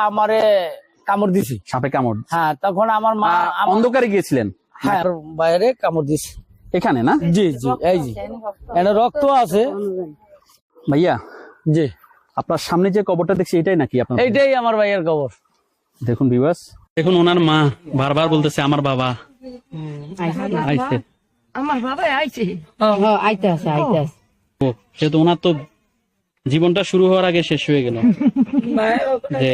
আমারে কামড় দিছি। সাপে কামড়। হ্যাঁ তখন আমার মা অন্ধকারে গিয়েছিলেন? হ্যাঁ বাইরে কামড় দিছি। এখানে না? জি জি এই জি এখানে রক্ত আছে। ভাইয়া জি। আপনার সামনে যে কবরটা দেখছি এটাই নাকি আপনার এইটাই আমার ভাইয়ের খবর দেখুন বিবাস দেখুন ওনার মা বারবার বলতেছে আমার বাবা। আইছে। আমার বাবা আইছে। আইতে আছে আইতে আছে। ও, যেহেতু ওনার তো জীবনটা শুরু হওয়ার আগে শেষ হয়ে গেল। যে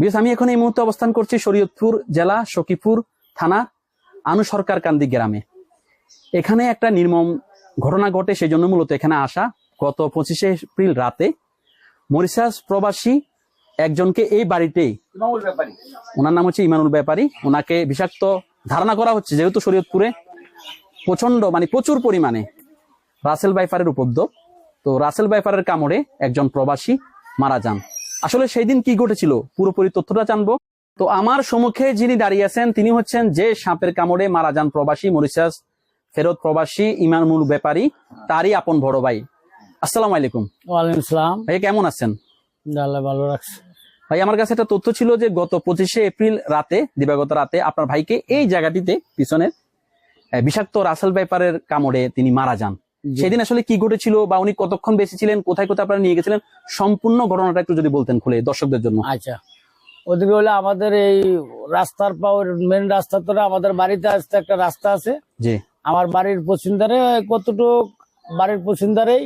বিকজ আমি এখন এই মুহূর্তে অবস্থান করছি শরীয়তপুর জেলা সখীপুর থানা আনু সরকার কান্দি গ্রামে। এখানে একটা নির্মম ঘটনা ঘটে সেই জন্য মূলত এখানে আসা। গত পঁচিশে এপ্রিল রাতে মরিশাস প্রবাসী একজনকে এই বাড়িতেই ওনার নাম হচ্ছে ইমানুল ব্যাপারী। ওনাকে বিষাক্ত ধারণা করা হচ্ছে যেহেতু শরীয়তপুরে প্রচণ্ড মানে প্রচুর পরিমাণে রাসেল বাইফারের উপদ্রব তো রাসেল বাইফারের কামড়ে একজন প্রবাসী মারা যান। আসলে সেই দিন কি ঘটেছিল? পুরোপুরি তথ্যটা জানব। তো আমার সম্মুখে যিনি দাঁড়িয়ে আছেন তিনি হচ্ছেন যে সাপের কামড়ে মারা যান প্রবাসী মরিশাস ফেরত প্রবাসী ইমানুল ব্যাপারী তারই আপন বড় ভাই। আসসালামু আলাইকুম। ওয়ালাইকুম আসসালাম ভাই কেমন আছেন? আল্লাহ ভালো রাখছে ভাই আমার কাছে একটা তথ্য ছিল যে গত পঁচিশে এপ্রিল রাতে দিবাগত রাতে আপনার ভাইকে এই জায়গাটিতে পিছনের বিষাক্ত রাসেল ব্যাপারের কামড়ে তিনি মারা যান। সেদিন আসলে কি ঘটেছিল বা উনি কতক্ষণ বেঁচে ছিলেন কোথায় কোথায় আপনারা নিয়ে গেছিলেন সম্পূর্ণ ঘটনাটা একটু যদি বলতেন খুলে দর্শকদের জন্য। আচ্ছা। ওদিকে হলে আমাদের এই রাস্তার পাওয়ার মেন রাস্তা তো আমাদের বাড়িতে আসতে একটা রাস্তা আছে। জি। আমার বাড়ির পশ্চিম ধারে কতটুক বাড়ির পশ্চিম ধারেই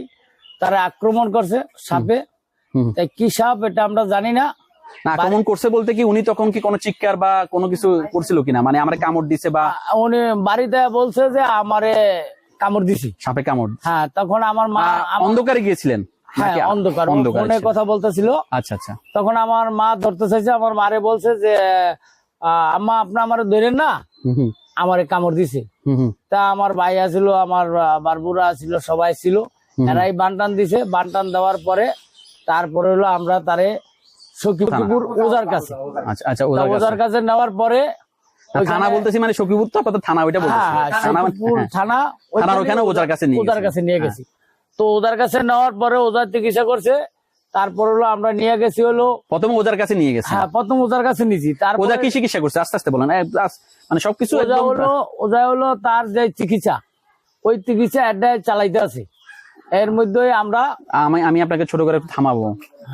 তারা আক্রমণ করছে সাপে। তাই কি সাপ এটা আমরা জানি না। না আক্রমণ করছে বলতে কি উনি তখন কি কোনো চিৎকার বা কোনো কিছু করছিল কিনা? মানে আমার কামড় দিছে বা উনি বাড়িতে বলছে যে আমারে কামড় দিছি। সাপে কামড়। হ্যাঁ তখন আমার মা অন্ধকারে গিয়েছিলেন? হ্যাঁ অন্ধকার ফোনে কথা বলতেছিল। আচ্ছা আচ্ছা। তখন আমার মা ধরতে চাইছে আমার মারে বলছে যে আম্মা আপনি আমার ধরেন না আমারে কামড় দিছে। তা আমার ভাই আছিল আমার বারবুরা ছিল সবাই ছিল। এরাই বানটান দিছে। বানটান দেওয়ার পরে তারপরে হলো আমরা তারে সখীপুর ওজার কাছে। আচ্ছা আচ্ছা ওজার কাছে। নেওয়ার পরে থানা বলতেছি মানে সখীপুর তো আপাতত থানা ওইটা হ্যাঁ বলতেছি। হ্যাঁ থানা মানে- হ্যাঁ। থানা ওখানে ওজার কাছে নিয়ে ওজার কাছে নিয়ে। গেছি। তো ওজার কাছে নেওয়ার পরে ওজার চিকিৎসা করছে। তারপর হলো আমরা নিয়ে গেছি হলো প্রথমে ওজার কাছে নিয়ে গেছে। হ্যাঁ প্রথম ওজার কাছে নিয়েছি। ওজা কি চিকিৎসা করছে? আস্তে আস্তে বলেন। মানে সবকিছু ওজা হলো ওজা হলো তার যে চিকিৎসা ওই চিকিৎসা এটাই চালাইতে আছে। এর মধ্যে আমরা আমি আমি আপনাকে ছোট করে থামাবো।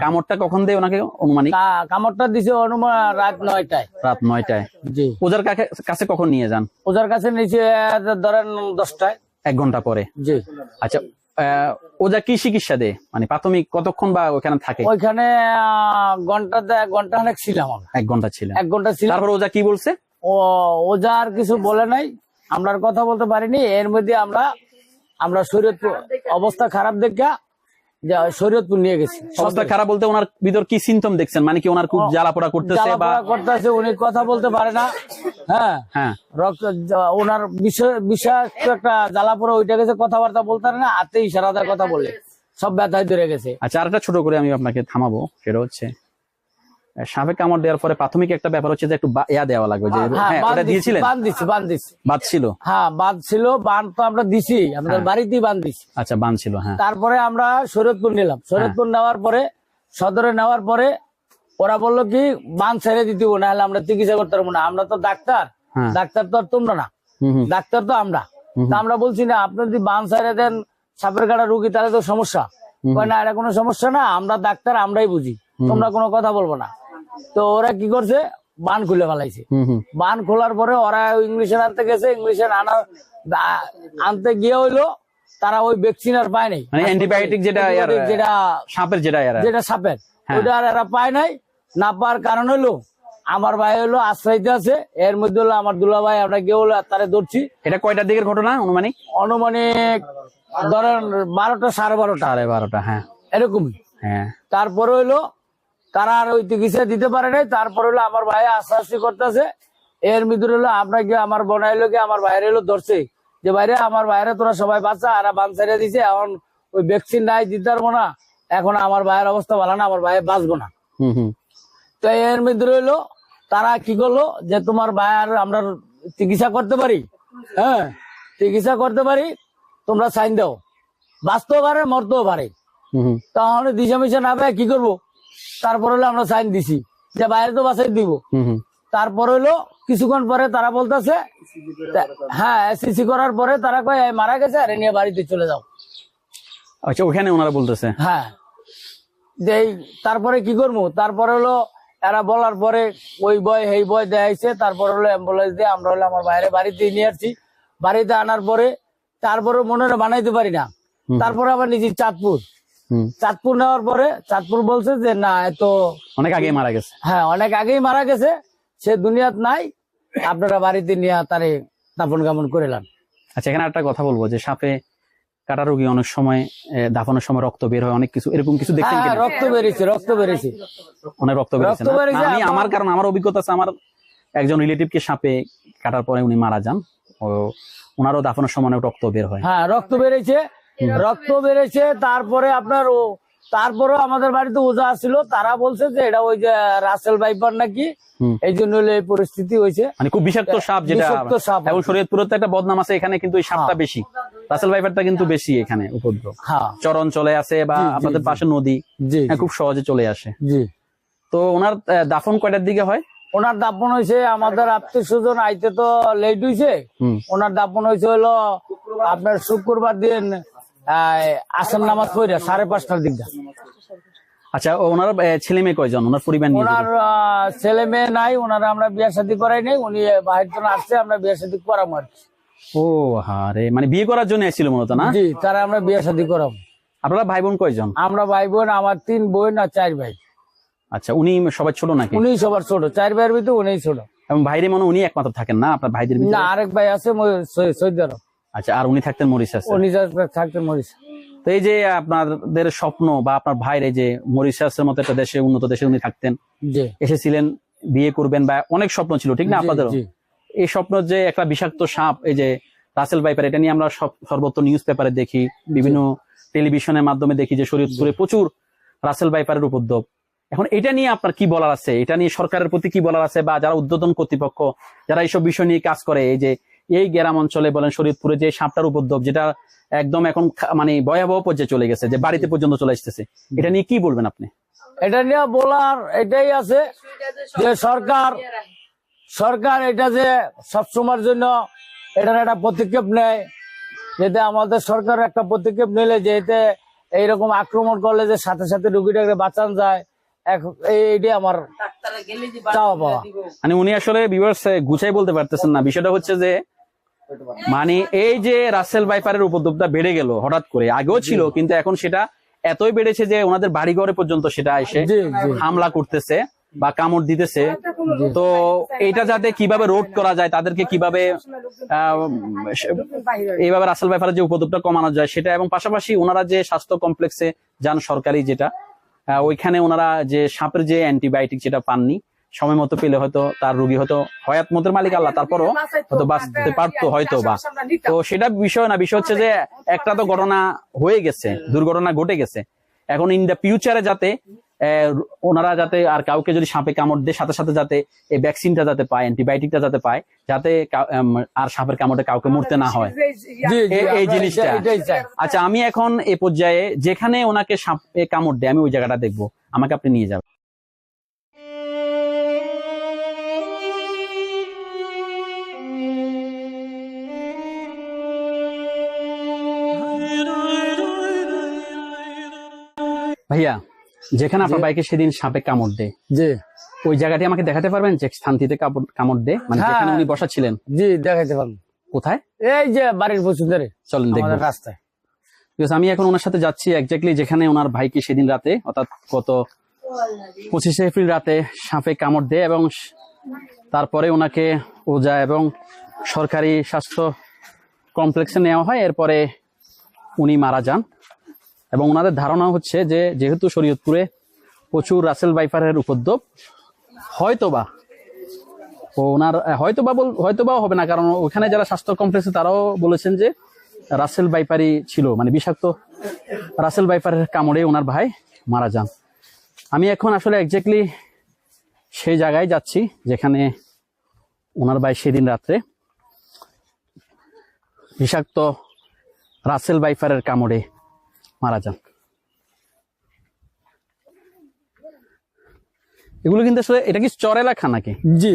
কামড়টা কখন দেয় ওনাকে অনুমানিক? কামড়টা দিছে অনুমান রাত নয়টায়। রাত নয়টায়। জি। ওজার কাছে কখন নিয়ে যান? ওজার কাছে নিচে ধরেন দশটায়। এক ঘণ্টা পরে? জি। আচ্ছা ওজা কি চিকিৎসা দেয়? মানে প্রাথমিক কতক্ষণ বা ওখানে থাকে? ওইখানে এক ঘণ্টা অনেক ছিলাম এক ঘণ্টা ছিলেন। এক ঘণ্টা ছিলাম। তারপর ওজা কি বলছে? ও ওজা আর কিছু বলে নাই। আমরা আর কথা বলতে পারিনি। এর মধ্যে আমরা আমরা শরীয়তপুর অবস্থা খারাপ দেখা শরীয়তপুর নিয়ে গেছি। অবস্থা খারাপ বলতে ওনার ভিতর কি সিমটম দেখছেন? মানে কি ওনার খুব জ্বালা পোড়া করতেছে বা করতেছে উনি কথা বলতে পারে না। হ্যাঁ। হ্যাঁ। রক্ত ওনার বিষয় বিষাক্ত একটা জ্বালা পড়ে ওইটা গেছে কথাবার্তা বলতে পারে না হাতে ইশারা দেয় কথা বলে। সব ব্যথায় ধরে গেছে। আচ্ছা আরেকটা ছোট করে আমি আপনাকে থামাবো সেটা হচ্ছে সাপে কামড় দেওয়ার পরে প্রাথমিক একটা ব্যাপার হচ্ছে যে একটু ইয়া দেওয়া লাগবে যে হ্যাঁ হ্যাঁ ওটা দিয়েছিলেন? বান দিছি বান দিছি। বাদ ছিল? হ্যাঁ বান ছিল বান তো আমরা দিছি আমাদের বাড়িতেই বান দিছি। আচ্ছা বান ছিল হ্যাঁ। তারপরে আমরা শরীয়তপুর নিলাম। শরীয়তপুর নেওয়ার পরে সদরে নেওয়ার পরে ওরা বলল কি বান ছেড়ে দিতে হবে, নাহলে আমরা চিকিৎসা করতে পারব না। আমরা তো ডাক্তার হ্যাঁ। ডাক্তার তো আর তোমরা না। ডাক্তার তো আমরা। আমরা বলছি না আপনি যদি বান ছেড়ে দেন সাপের কাটা রুগী তাহলে তো সমস্যা। না এটা কোনো সমস্যা না আমরা ডাক্তার আমরাই বুঝি। তোমরা কোনো কথা বলব না। তো ওরা কি করছে? বান খুলে ফেলাইছে। বান খোলার পরে ওরা ইংলিশে আনতে গেছে ইংলিশে আনার আনতে গিয়ে হইল তারা ওই ভ্যাকসিন আর পায় নাই। মানে অ্যান্টিবায়োটিক যেটা যেটা সাপের যেটা যেটা সাপের হ্যাঁ। ওইটা আর এরা পায় নাই। না পাওয়ার কারণ হলো আমার ভাই হলো আশ্রয়তে আছে এর মধ্যে হলো আমার দুলা ভাই আমরা গিয়ে হলো তারে ধরছি। এটা কয়টার দিকের ঘটনা অনুমানিক? অনুমানিক ধরেন বারোটা সাড়ে বারোটা। সাড়ে বারোটা হ্যাঁ। এরকমই। হ্যাঁ। তারপরে হইল তারা আর ওই চিকিৎসা দিতে পারে নাই। তারপর হলো আমার ভাই আস্তে আস্তে করতেছে। এর ভিতরে হলো আমরা গিয়ে আমার বোনাইলো গিয়ে আমার বাইরে হলো ধরছে। যে বাইরে আমার বাইরে তোরা সবাই বাচ্চা আর বান ছেড়ে দিছে। এখন ওই ভ্যাকসিন নাই দিতে পারব না। এখন আমার ভাইয়ের অবস্থা ভালো না আমার ভাই বাঁচবো না। তো এর ভিতরে হইল তারা কি করল যে তোমার ভাইয়ের আমরা চিকিৎসা করতে পারি? হ্যাঁ চিকিৎসা করতে পারি তোমরা সাইন দাও। বাঁচতেও পারে মরতেও পারে। তাহলে দিশা মিশা না পায় কি করব? তারপর হলো আমরা সাইন দিছি। যে বাইরে তো বাসাই দিব। তারপর হলো কিছুক্ষণ পরে তারা বলতেছে হ্যাঁ এসিসি করার পরে তারা কয় মারা গেছে আরে নিয়ে বাড়িতে চলে যাও। আচ্ছা ওখানে ওনারা বলতেছে? হ্যাঁ। যে তারপরে কি করব? তারপরে হলো এরা বলার পরে ওই বয় এই বয় দেখাইছে। তারপর হলো অ্যাম্বুলেন্স দিয়ে আমরা হলো আমার বাইরে বাড়িতে নিয়ে আসছি। বাড়িতে আনার পরে তারপরে মনে হয় বানাইতে পারি না। তারপরে আবার নিজের চাঁদপুর। চাঁদপুর নেওয়ার পরে চাঁদপুর বলছে যে না এত অনেক আগেই মারা গেছে। হ্যাঁ অনেক আগেই মারা গেছে। সে দুনিয়াত নাই। আপনারা বাড়িতে নিয়ে তারে দাপন কামন করেলাম আচ্ছা এখানে একটা কথা বলব যে সাপে কাটা রোগী অনেক সময় দাফনের সময় রক্ত বের হয় অনেক কিছু এরকম কিছু দেখছেন হ্যাঁ রক্ত বেরিয়েছে রক্ত বেরিয়েছে। অনেক রক্ত বেরিয়েছে, আমি আমার- কারণ আমার অভিজ্ঞতা আছে আমার একজন রিলেটিভকে সাপে কাটার পরে উনি মারা যান। ও ওনারও দাফনের সময় অনেক রক্ত বের হয়। হ্যাঁ রক্ত বেড়েছে রক্ত বেড়েছে তারপরে আপনার ও তারপরেও আমাদের বাড়িতে ওজা আসছিল তারা বলছে যে এটা ওই যে রাসেল বাইপার নাকি এই জন্য এই পরিস্থিতি হয়েছে। মানে খুব বিষাক্ত সাপ যেটা সাপ এবং শরীয়তপুরে তো একটা বদনাম আছে এখানে কিন্তু এই সাপটা বেশি। রাসেল ভাইপারটা কিন্তু বেশি এখানে উপদ্রব। হ্যাঁ। চরণ চলে আসে বা আপনাদের পাশে নদী হ্যাঁ, খুব সহজে চলে আসে। জি। তো ওনার দাফন কয়টার দিকে হয়? ওনার দাপন হয়েছে আমাদের আত্মীয় স্বজন আইতে তো লেট হয়েছে ওনার দাপন হয়েছে হলো আপনার শুক্রবার দিন আসন নামাজ পড়ে সাড়ে পাঁচটার দিকটা। আচ্ছা ওনার ছেলে মেয়ে কয়জন? ওনার পরিবার ওনার ছেলে মেয়ে নাই ওনার আমরা বিয়ে শাদী করাই নাই উনি বাহির থেকে আসছে আমরা বিয়ে শাদী করাবো আর কি। ও হারে মানে বিয়ে করার জন্য এসেছিল মূলত না? জি তারা আমরা বিয়ে শাদী করাবো। আপনারা ভাই বোন কয়জন? আমরা ভাই বোন আমার তিন বোন আর চার ভাই। আচ্ছা উনি সবার ছোট নাকি? উনি সবার ছোট চার ভাইয়ের ভিতরে উনি ছোট। এবং ভাইরে মনে উনি একমাত্র থাকেন না? আপনার ভাইদের না আরেক ভাই আছে মই- আরব। আচ্ছা আর উনি থাকতেন মরিশাস? উনি যা থাকতে মরিস তো এই যে আপনাদের স্বপ্ন বা আপনার ভাইয়ের এই যে মরিশাসের মতো একটা দেশে উন্নত দেশে উনি থাকতেন এসেছিলেন বিয়ে করবেন বা অনেক স্বপ্ন ছিল ঠিক না আপনাদের এই স্বপ্ন যে একটা বিষাক্ত সাপ এই যে রাসেল ভাইপার এটা নিয়ে আমরা সব সর্বত্র নিউজ পেপারে দেখি বিভিন্ন টেলিভিশনের মাধ্যমে দেখি যে শরীয়তপুরে প্রচুর রাসেল ভাইপারের উপদ্রব। এখন এটা নিয়ে আপনার কি বলার আছে? এটা নিয়ে সরকারের প্রতি কি বলার আছে? বা যারা উদ্বোধন কর্তৃপক্ষ যারা এইসব বিষয় নিয়ে কাজ করে এই যে এই গ্রাম অঞ্চলে বলেন শরীয়তপুরে যে সাপটার উপদ্রব যেটা একদম এখন মানে ভয়াবহ পর্যায়ে চলে গেছে যে বাড়িতে পর্যন্ত চলে আসতেছে। এটা নিয়ে কি বলবেন আপনি? এটা নিয়ে বলার এটাই আছে যে সরকার সরকার এটা যে সবসময়ের জন্য এটার একটা পদক্ষেপ নেয় যাতে আমাদের সরকার একটা পদক্ষেপ নিলে যে এতে এইরকম আক্রমণ করলে যে সাথে সাথে রুগীটাকে বাঁচান যায় আমার মানে উনি আসলে ভিউয়ার্স গুছাই বলতে পারতেছেন না। বিষয়টা হচ্ছে যে মানে এই যে রাসেল ভাইপারের উপদ্রবটা বেড়ে গেল হঠাৎ করে আগেও ছিল কিন্তু এখন সেটা এতই বেড়েছে যে ওনাদের বাড়িঘরে পর্যন্ত সেটা এসে হামলা করতেছে বা কামড় দিতেছে। তো এটা যাতে কীভাবে রোধ করা যায় তাদেরকে কীভাবে এইভাবে রাসেল ভাইপারের যে উপদ্রবটা কমানো যায় সেটা এবং পাশাপাশি ওনারা যে স্বাস্থ্য কমপ্লেক্সে যান সরকারি যেটা ওইখানে ওনারা যে সাপের যে অ্যান্টিবায়োটিক যেটা পাননি সময় মতো পেলে হয়তো তার রোগী হয়তো হয়াত মতের মালিক আল্লাহ তারপরও হয়তো বাঁচতে পারতো হয়তো বা। তো সেটা বিষয় না বিষয় হচ্ছে যে একটা তো ঘটনা হয়ে গেছে দুর্ঘটনা ঘটে গেছে। এখন ইন দ্য ফিউচারে যাতে ওনারা যাতে আর কাউকে যদি সাপে কামড় দেয় সাথে সাথে যাতে এই ভ্যাকসিনটা যাতে পায় অ্যান্টিবায়োটিকটা যাতে পায় যাতে আর সাপের কামড়ে কাউকে মরতে না হয়। এই জিনিসটা। আচ্ছা আমি এখন এ পর্যায়ে যেখানে ওনাকে সাপে কামড় দেয় আমি ওই জায়গাটা দেখব। আমাকে আপনি নিয়ে যাবেন। ভাইয়া যেখানে আপনার বাইকে সেদিন সাপে কামড় দেয়। জি। ওই জায়গাটি আমাকে দেখাতে পারবেন যে স্থানটিতে কামড় দেয়? মানে হ্যাঁ। যেখানে উনি বসা ছিলেন। জি দেখাইতে পারব। কোথায়? এই যে বাড়ির পছন্দ ধরে চলেন দেখব। আমাদের রাস্তায়। আমি এখন ওনার সাথে যাচ্ছি একজাক্টলি যেখানে ওনার ভাইকে সেদিন রাতে অর্থাৎ গত পঁচিশে এপ্রিল রাতে সাপে কামড় দেয় এবং তারপরে ওনাকে ওজা এবং সরকারি স্বাস্থ্য কমপ্লেক্সে নেওয়া হয়। এরপরে উনি মারা যান। এবং ওনাদের ধারণা হচ্ছে যে, যেহেতু শরীয়তপুরে প্রচুর রাসেল বাইফারের উপদ্রব, হয়তোবা ওনার, হয়তোবা বল হয়তোবা হবে না, কারণ ওখানে যারা স্বাস্থ্য কমপ্লেক্সে তারাও বলেছেন যে রাসেল বাইপারি ছিল মানে বিষাক্ত রাসেল বাইপারের কামড়ে ওনার ভাই মারা যান। আমি এখন আসলে একজাক্টলি সেই জায়গায় যাচ্ছি, যেখানে ওনার ভাই সেদিন রাত্রে বিষাক্ত রাসেল বাইফারের কামড়ে মারা যান। এগুলো কিন্তু আসলে এটা কি চর এলাকা নাকি? জি।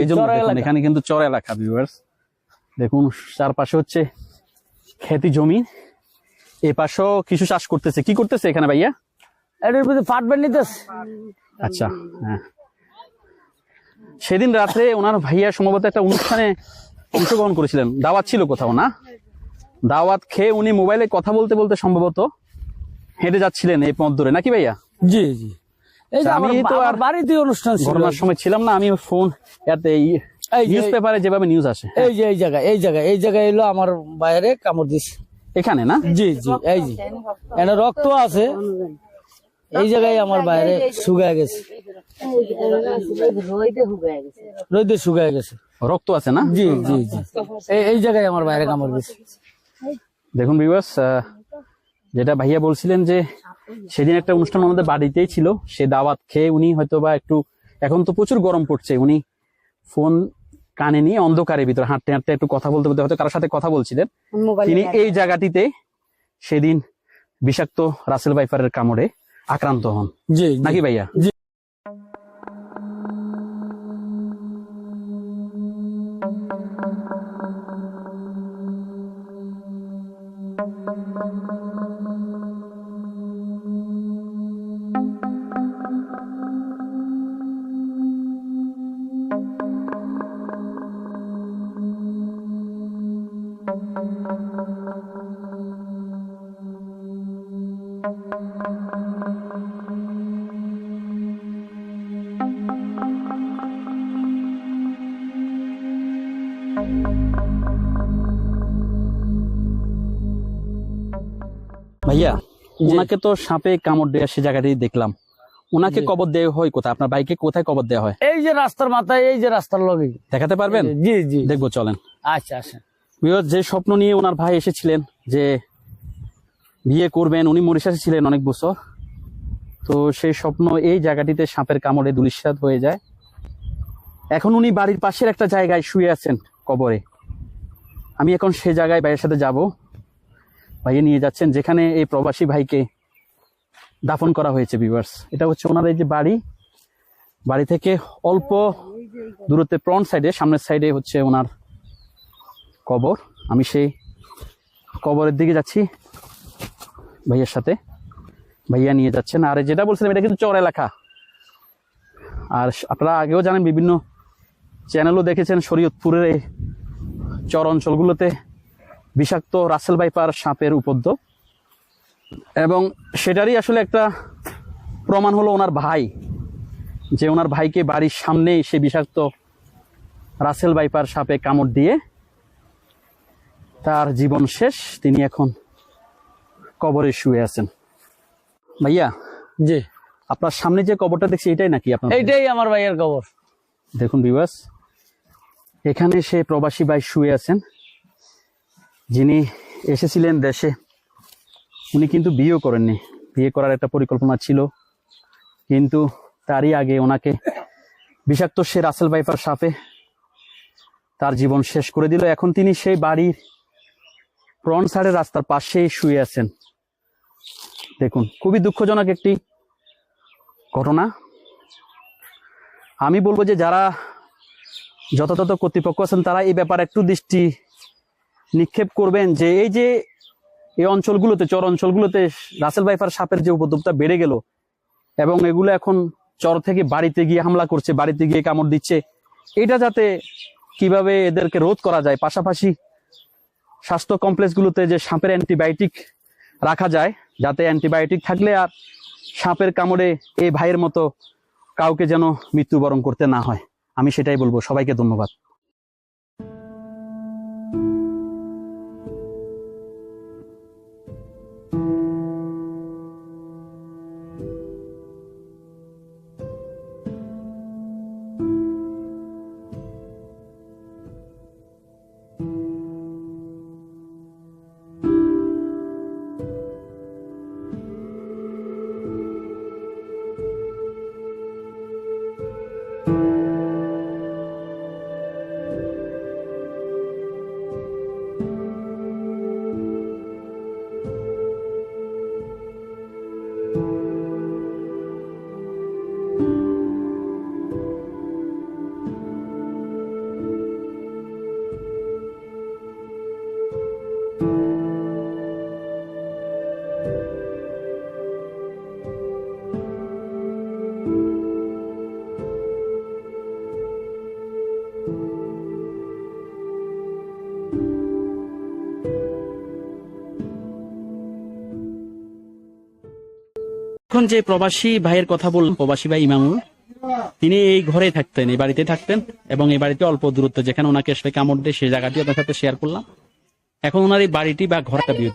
এই জন্য। এখানে কিন্তু চর এলাকা ভিউয়ার্স দেখুন চারপাশে হচ্ছে খেতি জমি। এ পাশেও কিছু চাষ করতেছে। কি করতেছে এখানে ভাইয়া? এটার ভিতরে ফাটবেন নিতেছে আচ্ছা হ্যাঁ। সেদিন রাত্রে ওনার ভাইয়া সম্ভবত একটা অনুষ্ঠানে অংশগ্রহণ করেছিলেন। দাওয়াত ছিল কোথাও না? দাওয়াত খেয়ে উনি মোবাইলে কথা বলতে বলতে সম্ভবত হেঁটে যাচ্ছিলেন এই পথ ধরে। নাকি ভাইয়া? জি জি। আমি তো আর বাড়িতে অনুষ্ঠান ঘটনার সময় ছিলাম না আমি ফোন এতে নিউজ পেপারে যেভাবে নিউজ আসে। এই যে এই এই এই জায়গায় এলো আমার বাইরে কামড় এখানে না? জি জি এই জি এখানে রক্ত আছে। এই জায়গায় আমার বাইরে শুকায় গেছে। রোদে শুকায় গেছে। রক্ত আছে না? জি জি জি। এই এই জায়গায় আমার বাইরে কামড় দিছে। দেখুন বিবাস যেটা ভাইয়া বলছিলেন যে সেদিন একটা অনুষ্ঠান আমাদের বাড়িতেই ছিল সে দাওয়াত খেয়ে উনি হয়তো বা একটু এখন তো প্রচুর গরম পড়ছে উনি ফোন কানে নিয়ে অন্ধকারের ভিতরে হাঁটতে হাঁটতে একটু কথা বলতে বলতে হয়তো কারোর সাথে কথা বলছিলেন। তিনি এই জায়গাটিতে সেদিন বিষাক্ত রাসেল বাইফারের কামড়ে আক্রান্ত হন। নাকি ভাইয়া? ভাইয়া ওনাকে তো সাপে কামড় দেওয়া সে জায়গাতেই দেখলাম। ওনাকে কবর দেওয়া হয় কোথায়? আপনার বাইকে কোথায় কবর দেওয়া হয়? এই যে রাস্তার মাথায় এই যে রাস্তার লগে। দেখাতে পারবেন? জি জি দেখব চলেন। আচ্ছা আচ্ছা। যে স্বপ্ন নিয়ে ওনার ভাই এসেছিলেন যে বিয়ে করবেন উনি মরিশাসে ছিলেন অনেক বছর। তো সেই স্বপ্ন এই জায়গাটিতে সাপের কামড়ে দুলিশ্বাদ হয়ে যায়। এখন উনি বাড়ির পাশের একটা জায়গায় শুয়ে আছেন। কবরে। আমি এখন সে জায়গায় ভাইয়ের সাথে যাব। ভাইয়ে নিয়ে যাচ্ছেন, যেখানে এই প্রবাসী ভাইকে দাফন করা হয়েছে বিভার্স এটা হচ্ছে এই যে বাড়ি। বাড়ি থেকে অল্প দূরত্বে ফ্রন্ট সাইডে সামনের সাইডে হচ্ছে ওনার কবর। আমি সেই কবরের দিকে যাচ্ছি ভাইয়ের সাথে। ভাইয়া নিয়ে যাচ্ছেন। আর যেটা বলছিলাম, এটা কিন্তু চর এলাকা। আর আপনারা আগেও জানেন, বিভিন্ন চ্যানেলও দেখেছেন শরীয়তপুরের এই চর অঞ্চলগুলোতে বিষাক্ত রাসেল বাইপার সাপের উপদ্রব। এবং সেটারই আসলে একটা প্রমাণ হলো ওনার ভাই যে ওনার ভাইকে বাড়ির সামনেই সে বিষাক্ত রাসেল বাইপার সাপে কামড় দিয়ে তার জীবন শেষ। তিনি এখন কবরে শুয়ে আছেন। ভাইয়া জি। আপনার সামনে যে কবরটা দেখছি এটাই নাকি আপনার এইটাই আমার ভাইয়ের খবর দেখুন বিবাস এখানে সে প্রবাসী ভাই শুয়ে আছেন। যিনি এসেছিলেন দেশে, উনি কিন্তু বিয়েও করেননি। বিয়ে করার একটা পরিকল্পনা ছিল। কিন্তু তারই আগে ওনাকে বিষাক্ত সে রাসেল বাইপার সাপে তার জীবন শেষ করে দিল। এখন তিনি সেই বাড়ির ফ্রন্ট সাইডের রাস্তার পাশেই শুয়ে আছেন। দেখুন, খুবই দুঃখজনক একটি ঘটনা। আমি বলব যে যারা যথাযথ কর্তৃপক্ষ আছেন, তারা এই ব্যাপারে একটু দৃষ্টি নিক্ষেপ করবেন যে এই যে এই অঞ্চলগুলোতে, চর অঞ্চলগুলোতে রাসেল বাইফার সাপের যে উপদ্রবটা বেড়ে গেল এবং এগুলো এখন চর থেকে বাড়িতে গিয়ে হামলা করছে, বাড়িতে গিয়ে কামড় দিচ্ছে, এটা যাতে কীভাবে এদেরকে রোধ করা যায়? পাশাপাশি স্বাস্থ্য কমপ্লেক্সগুলোতে যে সাপের অ্যান্টিবায়োটিক রাখা যায়, যাতে অ্যান্টিবায়োটিক থাকলে আর সাপের কামড়ে এই ভাইয়ের মতো কাউকে যেন মৃত্যুবরণ করতে না হয়। আমি সেটাই বলব সবাইকে ধন্যবাদ। এখন যে প্রবাসী ভাইয়ের কথা বললাম, প্রবাসী ভাই ইমামুল, তিনি এই ঘরে থাকতেন, এই বাড়িতে থাকতেন এবং এই বাড়িতে অল্প দূরত্ব, যেখানে ওনাকে কামড় দিয়ে সেই জায়গাটি আপনার সাথে শেয়ার করলাম। এখন ওনার এই বাড়িটি বা ঘরটা বিয়ে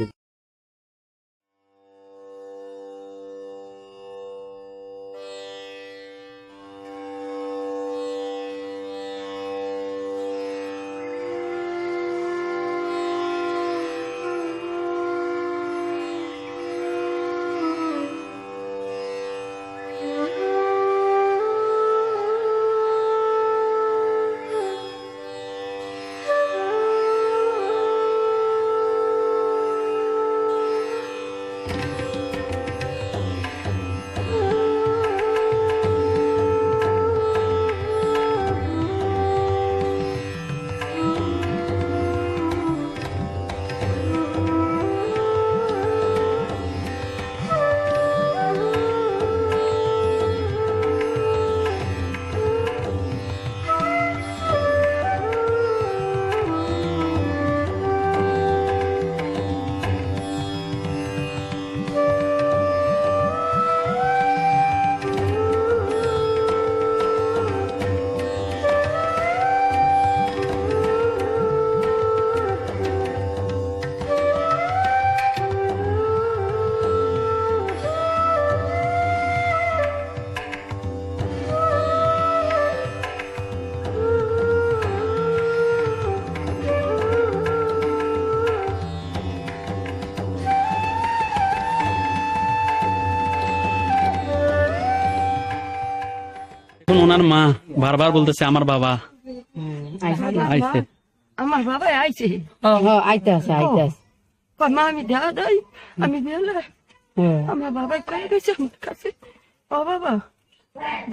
ওনার মা বারবার বলতেছে আমার বাবা। আইছে। আমার বাবা? আইছে। হ্যাঁ আইতে আছে আইতে আছে। মা আমি দেওয়া দেয় আমি দিলে আমার বাবা কয়ে গেছে আমার কাছে। ও বাবা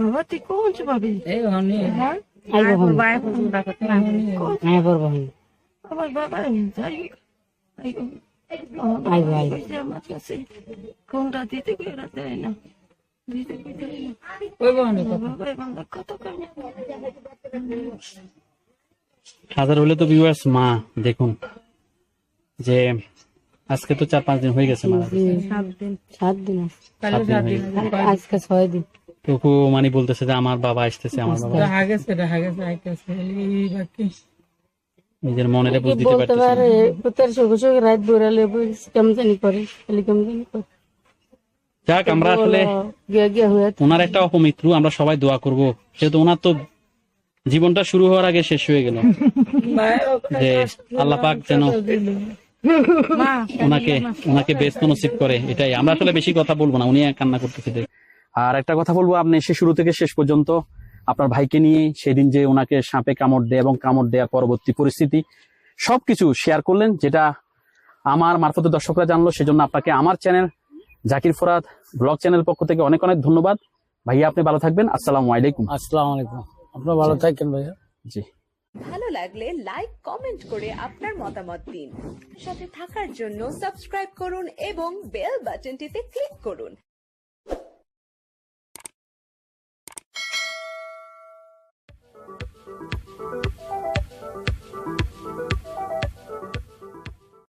বাবা তুই কোন পাবি হ্যাঁ? আমার বাবা যাই আমার বাবা আমার কাছে। কোনটা দিতে কইরা দেয় না। হাজার হলে তো ভিউয়ার্স মা দেখুন। যে আজকে তো চার পাঁচ দিন হয়ে গেছে মারা সাত দিন। সাত দিন গেছে। আজকে ছয় দিন। মানে বলতেছে যে আমার বাবা আসতেছে আমার বাবা। নিজের মনের বুঝ দিতে পারতেছে রাত বইরালে কেমন জানি করে খালি কেমন জানি করে। যাক আমরা আসলে গিয়ে গিয়ে ওনার একটা অপমৃত্যু আমরা সবাই দোয়া করব। যেহেতু ওনার তো জীবনটা শুরু হওয়ার আগে শেষ হয়ে গেল। যে আল্লাহ পাক যেন ওনাকে ওনাকে ব্যস্ত নসিব করে এটাই। আমরা আসলে বেশি কথা বলব না উনি কান্না করতেছে আর একটা কথা বলব আপনি সে শুরু থেকে শেষ পর্যন্ত আপনার ভাইকে নিয়ে সেদিন যে ওনাকে সাপে কামড় দেয় এবং কামড় দেওয়ার পরবর্তী পরিস্থিতি সবকিছু শেয়ার করলেন যেটা আমার মারফতে দর্শকরা জানলো সেজন্য আপনাকে আমার channel Zakir Forat blog channel পক্ষ থেকে অনেক অনেক ধন্যবাদ। ভাইয়া আপনি ভালো থাকবেন। আসসালাম আলাইকুম। আসসালাম আলাইকুম। আপনার ভালো থাকবেন ভাইয়া। জি। ভালো লাগলে লাইক কমেন্ট করে আপনার মতামত দিন। সাথে থাকার জন্য সাবস্ক্রাইব করুন এবং বেল বাটনটিতে ক্লিক করুন।